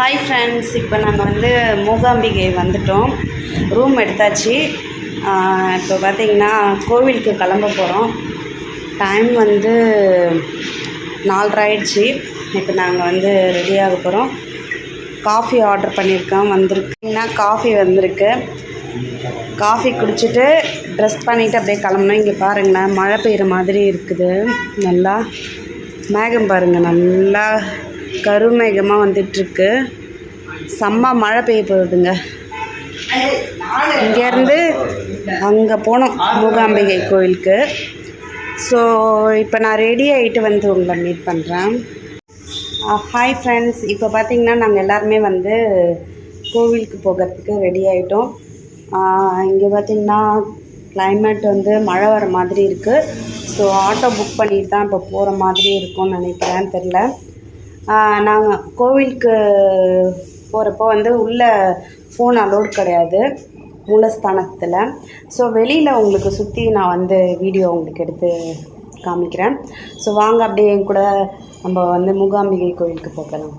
Hi friends இப்போ நாங்கள் வந்து மூகாம்பிகை வந்துட்டோம். ரூம் எடுத்தாச்சு. இப்போ பார்த்தீங்கன்னா கோவிலுக்கு கிளம்ப போகிறோம் டைம் வந்து நாலரை ஆயிடுச்சு. இப்போ நாங்கள் வந்து ரெடியாக போகிறோம் காஃபி ஆர்டர் பண்ணியிருக்கோம் வந்திருக்குன்னா காஃபி வந்திருக்கு. காஃபி குடிச்சிட்டு ட்ரெஸ் பண்ணிவிட்டு அப்படியே கிளம்பணும் இங்கே பாருங்களேன் மழை பெய்கிற மாதிரி இருக்குது. நல்லா மேகம் பாருங்கள் நல்லா கருமேகமாக வந்துட்டுருக்கு செம்ம மழை பெய்ய போகுதுங்க. இங்கேருந்து அங்கே போனோம் மூகாம்பிகை கோயிலுக்கு. ஸோ இப்போ நான் ரெடி ஆகிட்டு வந்து உங்களை மீட் பண்ணுறேன் ஹாய் ஃப்ரெண்ட்ஸ் இப்போ பார்த்திங்கன்னா நாங்கள் எல்லாருமே வந்து கோவிலுக்கு போகிறதுக்கு ரெடி ஆகிட்டோம் இங்கே பார்த்தீங்கன்னா கிளைமேட் வந்து மழை வர மாதிரி இருக்குது ஸோ ஆட்டோ புக் பண்ணிட்டு தான் இப்போ போகிற மாதிரி இருக்கும்னு நினைக்கிறேன் தெரில நாங்கள் கோவிலுக்கு போகிறப்போ வந்து உள்ளே ஃபோன் அலோட் கிடையாது. மூலஸ்தானத்தில். ஸோ வெளியில் உங்களுக்கு சுற்றி நான் வந்து வீடியோ உங்களுக்கு எடுத்து காமிக்கிறேன். ஸோ வாங்க அப்படியே கூட நம்ம வந்து மூகாம்பிகை கோவிலுக்கு போகலாம்.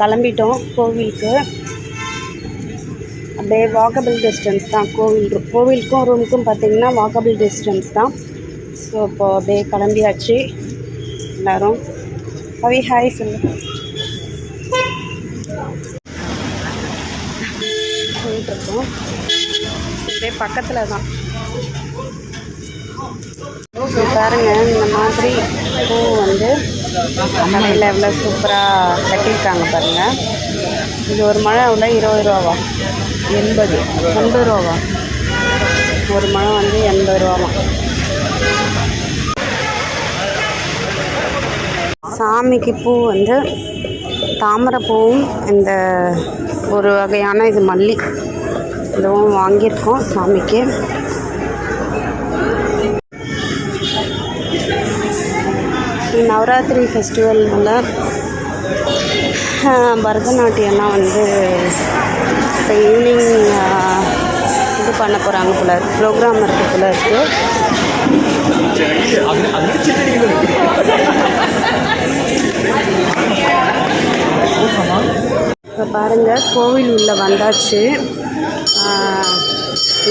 கிளம்பிட்டோம் கோவிலுக்கு. அப்படியே வாக்கபிள் டிஸ்டன்ஸ் தான் கோவில் கோவிலுக்கும் ரூமுக்கும் பார்த்திங்கன்னா வாக்கபிள் டிஸ்டன்ஸ் தான். ஸோ இப்போ அப்படியே கிளம்பியாச்சு. எல்லாரும் ஹவி ஹாய் சொல்லு. போயிட்டுருக்கோம். அப்படியே பக்கத்தில் தான் பாருங்க இந்த மாதிரி பூ வந்து கடையில் எவ்வளோ சூப்பராக கட்டியிருக்காங்க பாருங்கள் இது ஒரு மழை அவ்வளோ இருபது ரூபாவா? எண்பது. எண்பது ரூபாவா? ஒரு மழை வந்து எண்பது ரூபாவா. சாமிக்கு பூ வந்து தாமரைப்பூவும் இந்த ஒரு வகையான இது மல்லி இதுவும் வாங்கியிருக்கோம் சாமிக்கு. நவராத்திரி ஃபெஸ்டிவலில் பரதநாட்டியம்லாம் வந்து இப்போ ஈவினிங் இது பண்ண போகிறாங்க போல ப்ரோக்ராம் இருக்குது போல இருக்குது இப்போ பாருங்கள் கோவில் உள்ள வந்தாச்சு.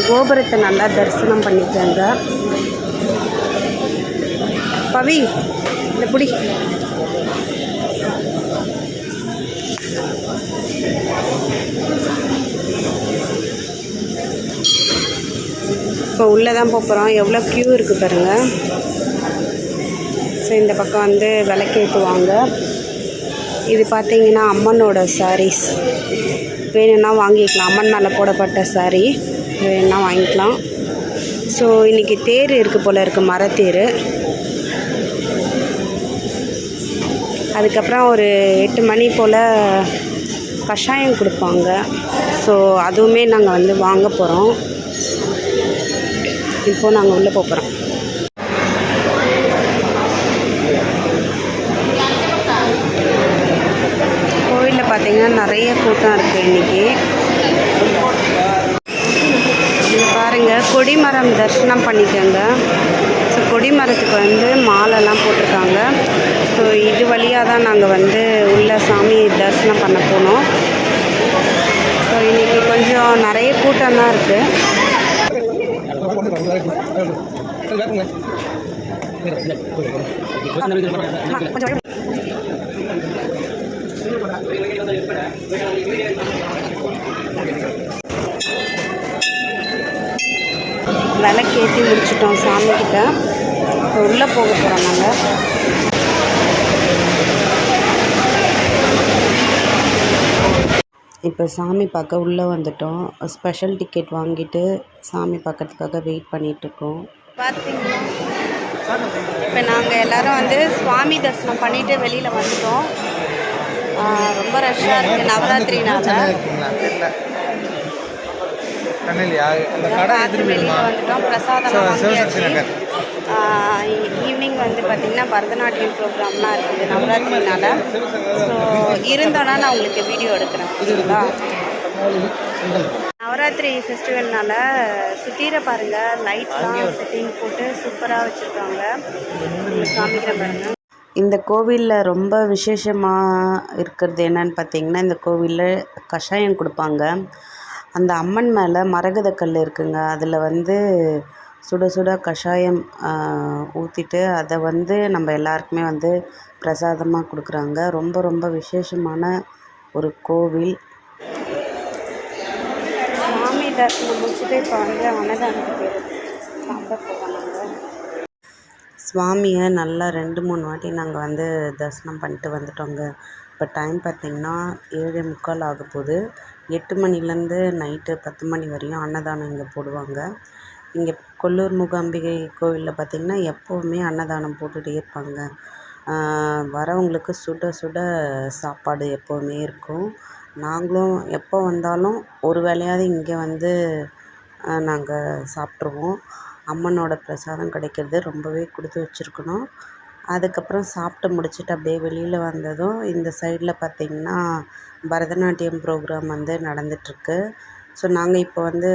கோபுரத்தை நல்லா தரிசனம் பண்ணிக்கோங்க. பவி இந்த பிடி. இப்போ உள்ளே தான் போகிறோம். எவ்வளோ க்யூ இருக்குது பாருங்கள் ஸோ இந்த பக்கம் வந்து விளக்கேற்றுவாங்க இது பார்த்தீங்கன்னா அம்மனோட சாரீஸ் வேணும்னா வாங்கிக்கலாம். அம்மன் மேலே போடப்பட்ட சாரீ வேணும்னா வாங்கிக்கலாம். ஸோ இன்றைக்கி தேர் இருக்குது போல் இருக்குது மரத்தேர். அதுக்கப்புறம் ஒரு எட்டு மணி போல் கஷாயம் கொடுப்பாங்க. ஸோ அதுவுமே நாங்கள் வந்து வாங்க போகிறோம் இப்போது நாங்கள் உள்ளே போகிறோம் கோயிலில் பார்த்தீங்கன்னா நிறைய கூட்டம் இருக்குது இன்றைக்கி பாருங்கள் கொடிமரம் தரிசனம் பண்ணிக்கோங்க. ஸோ கொடிமரத்துக்கு வந்து மாலைலாம் போட்டிருக்காங்க. ஸோ இது வழியாக தான் நாங்கள் வந்து உள்ள சாமி தரிசனம் பண்ண போனோம். ஸோ இன்றைக்கி கொஞ்சம் நிறைய கூட்டம் தான் இருக்குது விளக்கேற்றி முடிச்சிட்டோம் சாமிக்கிட்ட. உள்ளே போக போகிறோம் நாங்கள் இப்போ சாமி பார்க்க உள்ளே வந்துட்டோம். ஸ்பெஷல் டிக்கெட் வாங்கிட்டு சாமி பார்க்கறதுக்காக வெயிட் பண்ணிகிட்ருக்கோம். பார்த்தீங்கன்னா இப்போ நாங்கள் எல்லாரும் வந்து சுவாமி தரிசனம் பண்ணிட்டு வெளியில் வந்துட்டோம். ரொம்ப ரஷ்ஷாக இருக்குது நவராத்திரினால. வெளியில் வந்துட்டோம். பிரசாதம். ஈவினிங் வந்து பார்த்திங்கன்னா பரதநாட்டியம் ப்ரோக்ராம்லாம் இருக்குது நவராத்திரினால. ஸோ இருந்தோன்னா நான் உங்களுக்கு வீடியோ எடுக்கிறேன் சரிங்களா நவராத்திரி ஃபெஸ்டிவல்னால சுத்தீர பாருங்கள் லைட்லாம் செட்டிங் போட்டு சூப்பராக வச்சுருக்காங்க. உங்களுக்கு காமிக்கிறேன் பாருங்கள் இந்த கோவிலில் ரொம்ப விசேஷமாக இருக்கிறது என்னன்னு பார்த்தீங்கன்னா இந்த கோவிலில் கஷாயம் கொடுப்பாங்க. அந்த அம்மன் மேலே மரகத கல் இருக்குங்க. அதில் வந்து சுட சுட கஷாயம் ஊற்றிட்டு அதை வந்து நம்ம எல்லாருக்குமே வந்து பிரசாதமாக கொடுக்குறாங்க. ரொம்ப ரொம்ப விசேஷமான ஒரு கோவில். சாமி தரிசனம் முடிச்சுட்டு இப்போ வந்து அன்னதானத்துக்கு சாப்பிட போவோம் நாங்கள் சுவாமியை நல்லா ரெண்டு மூணு வாட்டி நாங்கள் வந்து தரிசனம் பண்ணிட்டு வந்துட்டோங்க. இப்போ டைம் பார்த்திங்கன்னா ஏழே முக்கால் ஆக போகுது எட்டு மணிலேருந்து நைட்டு பத்து மணி வரையும் அன்னதானம் இங்கே போடுவாங்க. இங்கே கொல்லூர் மூகாம்பிகை கோவிலில் பார்த்திங்கன்னா எப்போவுமே அன்னதானம் போட்டுகிட்டே இருப்பாங்க. வரவங்களுக்கு சுட சுட சாப்பாடு எப்போவுமே இருக்கும். நாங்களும் எப்போ வந்தாலும் ஒரு வேளையாவது இங்கே வந்து நாங்கள் சாப்பிட்ருவோம். அம்மனோட பிரசாதம் கிடைக்கிறது ரொம்பவே கொடுத்து வச்சுருக்கணும். அதுக்கப்புறம் சாப்பிட்டு முடிச்சுட்டு அப்படியே வெளியில் வந்ததும் இந்த சைடில் பார்த்திங்கன்னா பரதநாட்டியம் ப்ரோக்ராம் வந்து நடந்துகிட்ருக்கு. ஸோ நாங்கள் இப்போ வந்து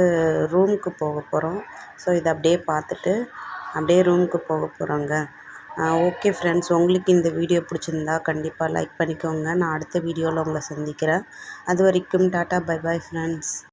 ரூமுக்கு போக போகிறோம் ஸோ இதை அப்படியே பார்த்துட்டு அப்படியே ரூமுக்கு போக போகிறோங்க ஓகே ஃப்ரெண்ட்ஸ் உங்களுக்கு இந்த வீடியோ பிடிச்சிருந்தா கண்டிப்பாக லைக் பண்ணிக்கோங்க. நான் அடுத்த வீடியோவில் உங்களை சந்திக்கிறேன். அது வரைக்கும் டாட்டா பை பாய் ஃப்ரெண்ட்ஸ்